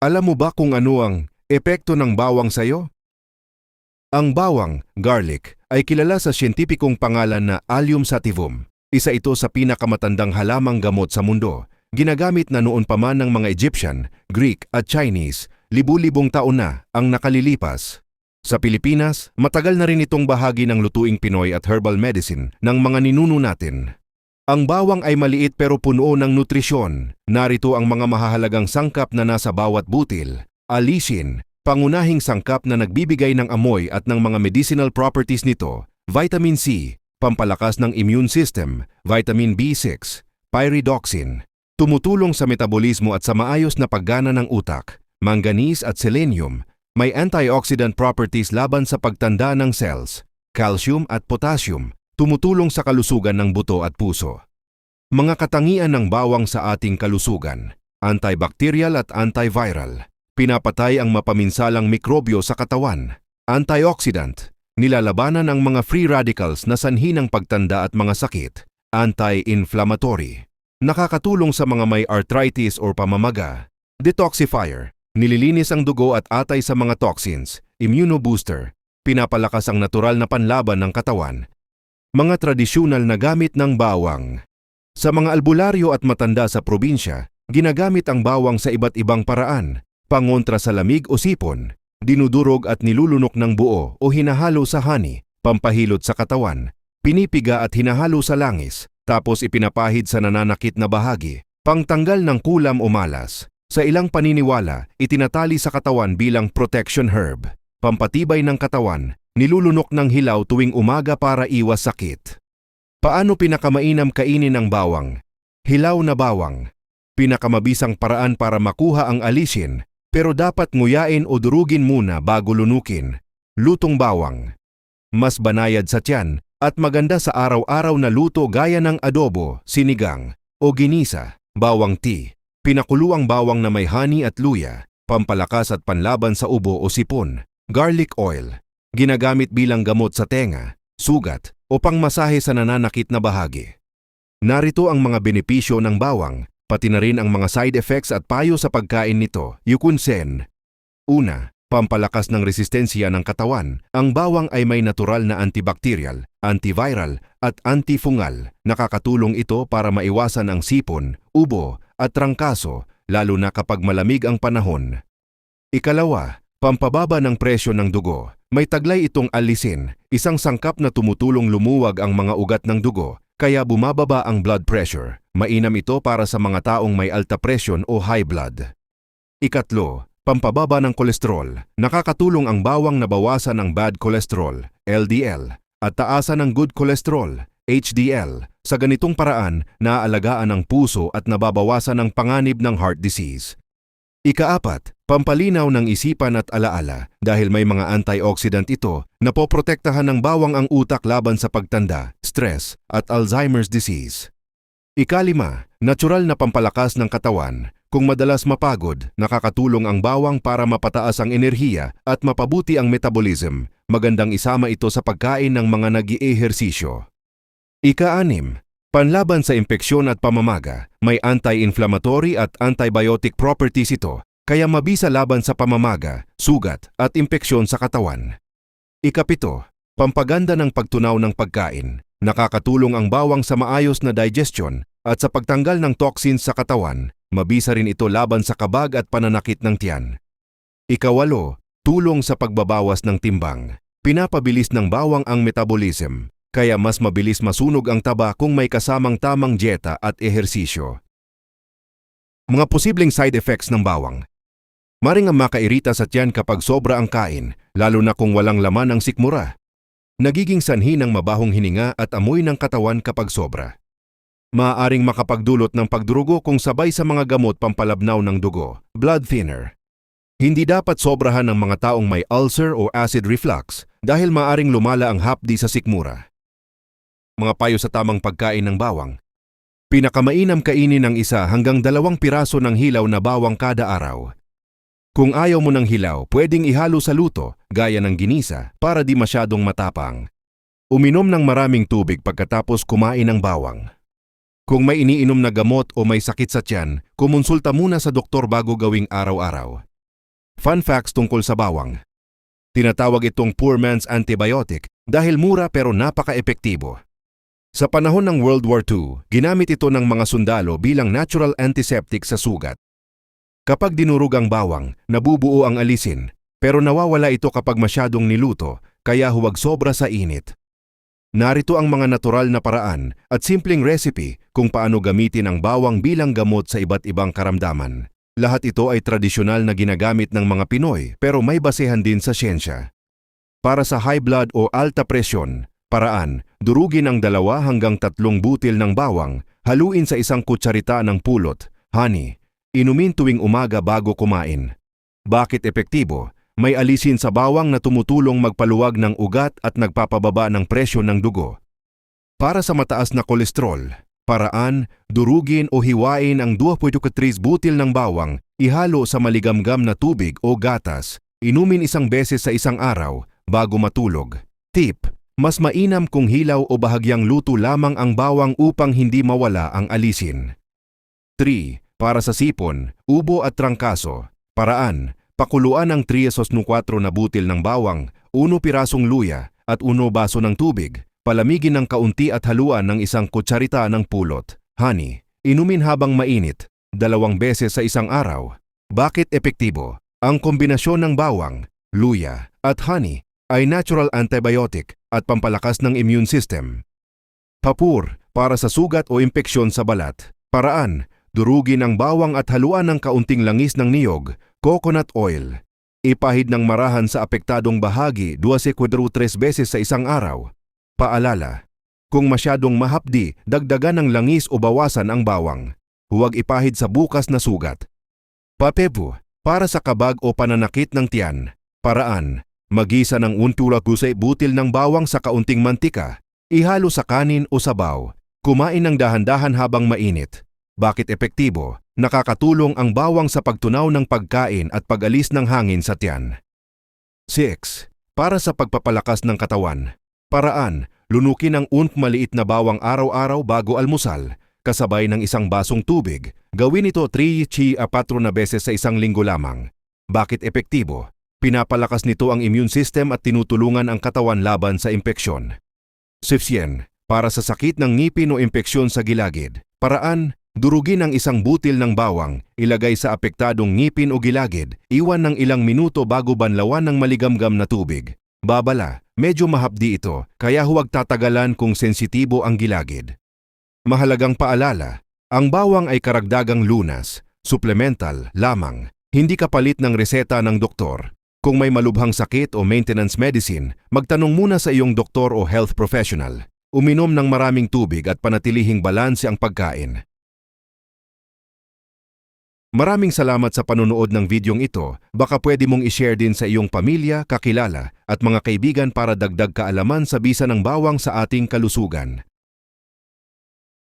Alam mo ba kung ano ang epekto ng bawang sa'yo? Ang bawang, garlic, ay kilala sa siyentipikong pangalan na Allium sativum. Isa ito sa pinakamatandang halamang gamot sa mundo. Ginagamit na noon pa man ng mga Egyptian, Greek at Chinese, libu-libong taon na ang nakalilipas. Sa Pilipinas, matagal na rin itong bahagi ng lutuing Pinoy at herbal medicine ng mga ninuno natin. Ang bawang ay maliit pero puno ng nutrisyon. Narito ang mga mahahalagang sangkap na nasa bawat butil. Alisin, pangunahing sangkap na nagbibigay ng amoy at ng mga medicinal properties nito. Vitamin C, pampalakas ng immune system. Vitamin B6, pyridoxine, tumutulong sa metabolismo at sa maayos na paggana ng utak. Manganese at selenium, may antioxidant properties laban sa pagtanda ng cells. Calcium at potassium, tumutulong sa kalusugan ng buto at puso. Mga katangian ng bawang sa ating kalusugan, antibacterial at antiviral, pinapatay ang mapaminsalang mikrobyo sa katawan, antioxidant, nilalabanan ang mga free radicals na sanhi ng pagtanda at mga sakit, anti-inflammatory, nakakatulong sa mga may arthritis or pamamaga, detoxifier, nililinis ang dugo at atay sa mga toxins, immunobooster, pinapalakas ang natural na panlaban ng katawan, mga tradisyonal na gamit ng bawang. Sa mga albularyo at matanda sa probinsya, ginagamit ang bawang sa iba't ibang paraan, pangontra sa lamig o sipon, dinudurog at nilulunok ng buo o hinahalo sa hani, pampahilot sa katawan, pinipiga at hinahalo sa langis, tapos ipinapahid sa nananakit na bahagi, pangtanggal ng kulam o malas. Sa ilang paniniwala, itinatali sa katawan bilang protection herb, pampatibay ng katawan, nilulunok ng hilaw tuwing umaga para iwas sakit. Paano pinakamainam kainin ang bawang? Hilaw na bawang. Pinakamabisang paraan para makuha ang alisin, pero dapat nguyain o durugin muna bago lunukin. Lutong bawang. Mas banayad sa tiyan at maganda sa araw-araw na luto gaya ng adobo, sinigang, o ginisa, bawang tea. Pinakuluang bawang na may honey at luya, pampalakas at panlaban sa ubo o sipon. Garlic oil. Ginagamit bilang gamot sa tenga, sugat, o pangmasahe sa nananakit na bahagi. Narito ang mga benepisyo ng bawang, pati na rin ang mga side effects at payo sa pagkain nito. Yukunsen. Una, pampalakas ng resistensya ng katawan. Ang bawang ay may natural na antibacterial, antiviral, at antifungal. Nakakatulong ito para maiwasan ang sipon, ubo, at trangkaso, lalo na kapag malamig ang panahon. Ikalawa, pampababa ng presyo ng dugo. May taglay itong alisin, isang sangkap na tumutulong lumuwag ang mga ugat ng dugo, kaya bumababa ang blood pressure. Mainam ito para sa mga taong may alta presyon o high blood. Ikatlo, pampababa ng kolesterol. Nakakatulong ang bawang na bawasan ang bad cholesterol, LDL, at taasan ng good cholesterol, HDL. Sa ganitong paraan, naaalagaan ang puso at nababawasan ang panganib ng heart disease. Ikaapat, pampalinaw ng isipan at alaala dahil may mga antioxidant ito na poprotektahan ng bawang ang utak laban sa pagtanda, stress, at Alzheimer's disease. Ikalima, natural na pampalakas ng katawan. Kung madalas mapagod, nakakatulong ang bawang para mapataas ang enerhiya at mapabuti ang metabolism. Magandang isama ito sa pagkain ng mga nag-iehersisyo. Ika-anim, panlaban sa impeksyon at pamamaga. May anti-inflammatory at antibiotic properties ito, kaya mabisa laban sa pamamaga, sugat at impeksyon sa katawan. Ikapito, pampaganda ng pagtunaw ng pagkain. Nakakatulong ang bawang sa maayos na digestion at sa pagtanggal ng toxins sa katawan. Mabisa rin ito laban sa kabag at pananakit ng tiyan. Ikawalo, tulong sa pagbabawas ng timbang. Pinapabilis ng bawang ang metabolism, kaya mas mabilis masunog ang taba kung may kasamang tamang dieta at ehersisyo. Mga posibleng side effects ng bawang. Maring ang makairita sa tiyan kapag sobra ang kain, lalo na kung walang laman ang sikmura. Nagiging sanhi ng mabahong hininga at amoy ng katawan kapag sobra. Maaaring makapagdulot ng pagdurugo kung sabay sa mga gamot pampalabnaw ng dugo, blood thinner. Hindi dapat sobrahan ng mga taong may ulcer o acid reflux dahil maaring lumala ang hapdi sa sikmura. Mga payo sa tamang pagkain ng bawang. Pinakamainam kainin ng isa hanggang dalawang piraso ng hilaw na bawang kada araw. Kung ayaw mo ng hilaw, pwedeng ihalo sa luto, gaya ng ginisa, para di masyadong matapang. Uminom ng maraming tubig pagkatapos kumain ng bawang. Kung may iniinom na gamot o may sakit sa tiyan, kumonsulta muna sa doktor bago gawing araw-araw. Fun facts tungkol sa bawang. Tinatawag itong poor man's antibiotic dahil mura pero napaka-epektibo. Sa panahon ng World War II, ginamit ito ng mga sundalo bilang natural antiseptic sa sugat. Kapag dinurog ang bawang, nabubuo ang alisin, pero nawawala ito kapag masyadong niluto, kaya huwag sobra sa init. Narito ang mga natural na paraan at simpleng recipe kung paano gamitin ang bawang bilang gamot sa iba't ibang karamdaman. Lahat ito ay tradisyonal na ginagamit ng mga Pinoy pero may basehan din sa siyensya. Para sa high blood o alta presyon, paraan, durugin ang dalawa hanggang tatlong butil ng bawang, haluin sa isang kutsarita ng pulot, honey, inumin tuwing umaga bago kumain. Bakit epektibo? May alisin sa bawang na tumutulong magpaluwag ng ugat at nagpapababa ng presyon ng dugo. Para sa mataas na kolesterol, paraan, durugin o hiwain ang 2.3 butil ng bawang, ihalo sa maligamgam na tubig o gatas, inumin isang beses sa isang araw bago matulog. Tip, mas mainam kung hilaw o bahagyang luto lamang ang bawang upang hindi mawala ang alisin. 3. Para sa sipon, ubo at trangkaso, paraan, pakuluan ang 3 4 na butil ng bawang, 1 pirasong luya at 1 baso ng tubig, palamigin ng kaunti at haluan ng isang kutsarita ng pulot, honey, inumin habang mainit, dalawang beses sa isang araw. Bakit epektibo? Ang kombinasyon ng bawang, luya at honey ay natural antibiotic at pampalakas ng immune system. Papur, para sa sugat o impeksyon sa balat. Paraan, durugin ang bawang at haluan ng kaunting langis ng niyog, coconut oil. Ipahid ng marahan sa apektadong bahagi 12 3 beses sa isang araw. Paalala, kung masyadong mahapdi, dagdagan ng langis o bawasan ang bawang. Huwag ipahid sa bukas na sugat. Papebu, para sa kabag o pananakit ng tiyan. Paraan, magisa ng untura gusay butil ng bawang sa kaunting mantika. Ihalo sa kanin o sabaw. Kumain ng dahan-dahan habang mainit. Bakit epektibo? Nakakatulong ang bawang sa pagtunaw ng pagkain at pag-alis ng hangin sa tiyan. 6. Para sa pagpapalakas ng katawan. Paraan, lunukin ang unp maliit na bawang araw-araw bago almusal, kasabay ng isang basong tubig. Gawin ito 3 chi a 4 na beses sa isang linggo lamang. Bakit epektibo? Pinapalakas nito ang immune system at tinutulungan ang katawan laban sa impeksyon. 7. Para sa sakit ng ngipin o impeksyon sa gilagid. Paraan, Durugin ang isang butil ng bawang, ilagay sa apektadong ngipin o gilagid, iwan ng ilang minuto bago banlawan ng maligamgam na tubig. Babala, medyo mahapdi ito, kaya huwag tatagalan kung sensitibo ang gilagid. Mahalagang paalala, ang bawang ay karagdagang lunas, supplemental lamang, hindi kapalit ng reseta ng doktor. Kung may malubhang sakit o maintenance medicine, magtanong muna sa iyong doktor o health professional. Uminom ng maraming tubig at panatilihing balanse ang pagkain. Maraming salamat sa panonood ng videong ito. Baka pwede mong i-share din sa iyong pamilya, kakilala at mga kaibigan para dagdag kaalaman sa bisa ng bawang sa ating kalusugan.